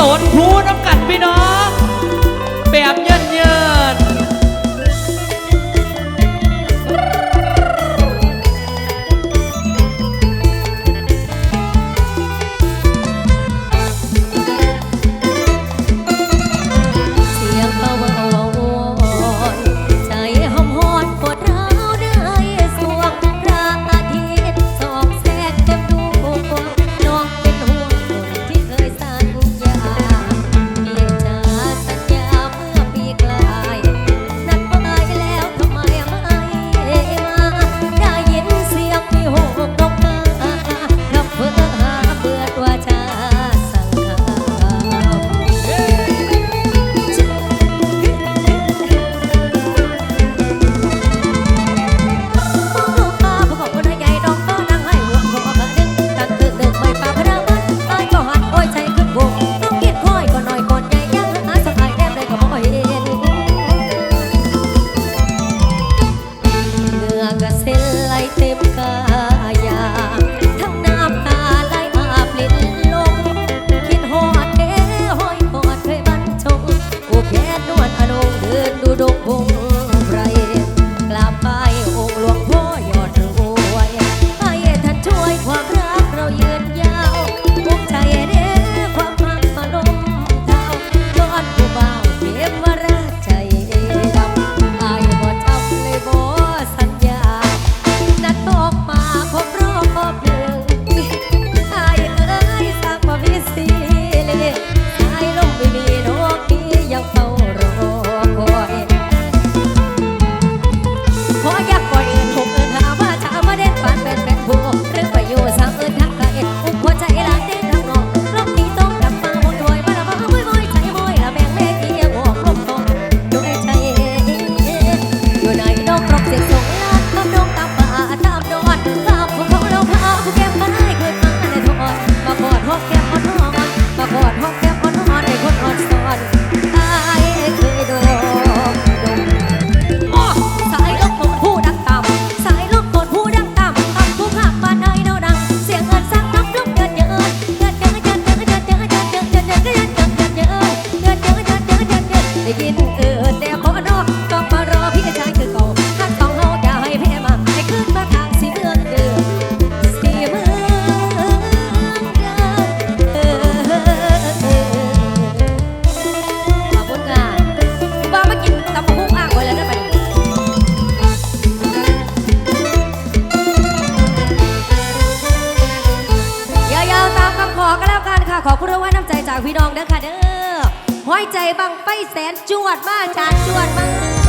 ตนพูน้ำกัดพี่น้อง บังไฟแสนจวดมากจานจวดมาก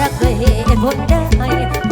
รักด้ยเหตุผลได้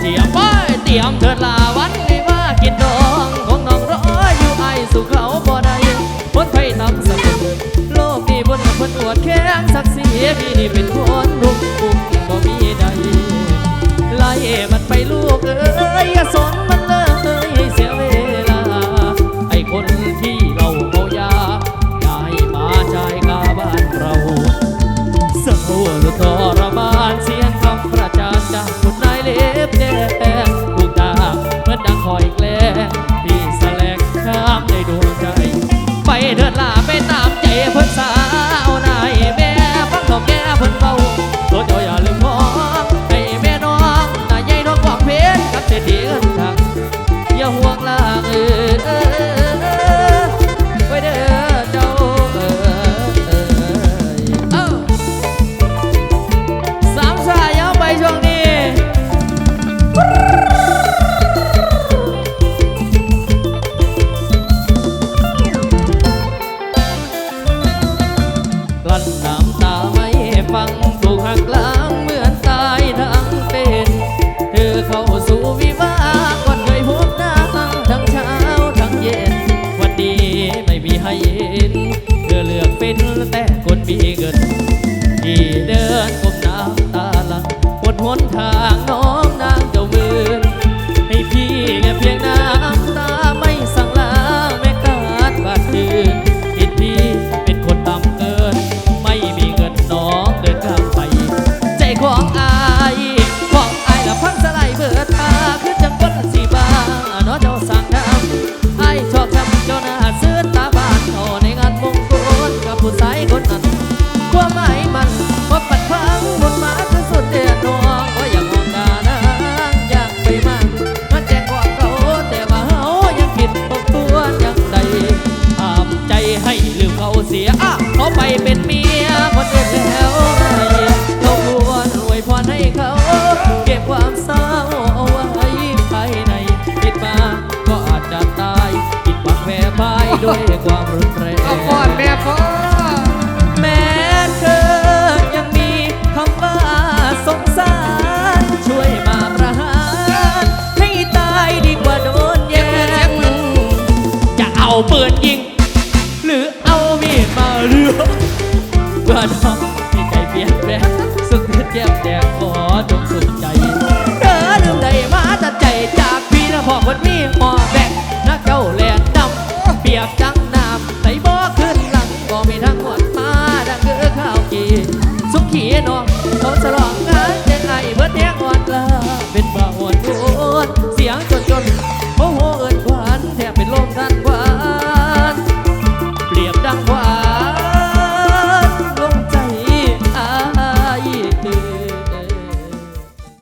เตียมไปเตรียมเถิดลาวันในภากินดองของน้องร้อยอยู่ไอสุขเขาบ่ได้พ้นไทยตำสกุลโลกนี้บนเพิ่นอวดแข็งสักเสี้รีพี่นี่เป็นคนรุ่งปุ่มบ่มีใดไล่มันไปลูกเอ้ยอย่าสนมันเลยเสียเวลาไอ้คนินแต่คนมีเงินที่เดินก้มน้าตาลังวดหนทางน้อ ด้วยความรุนแรง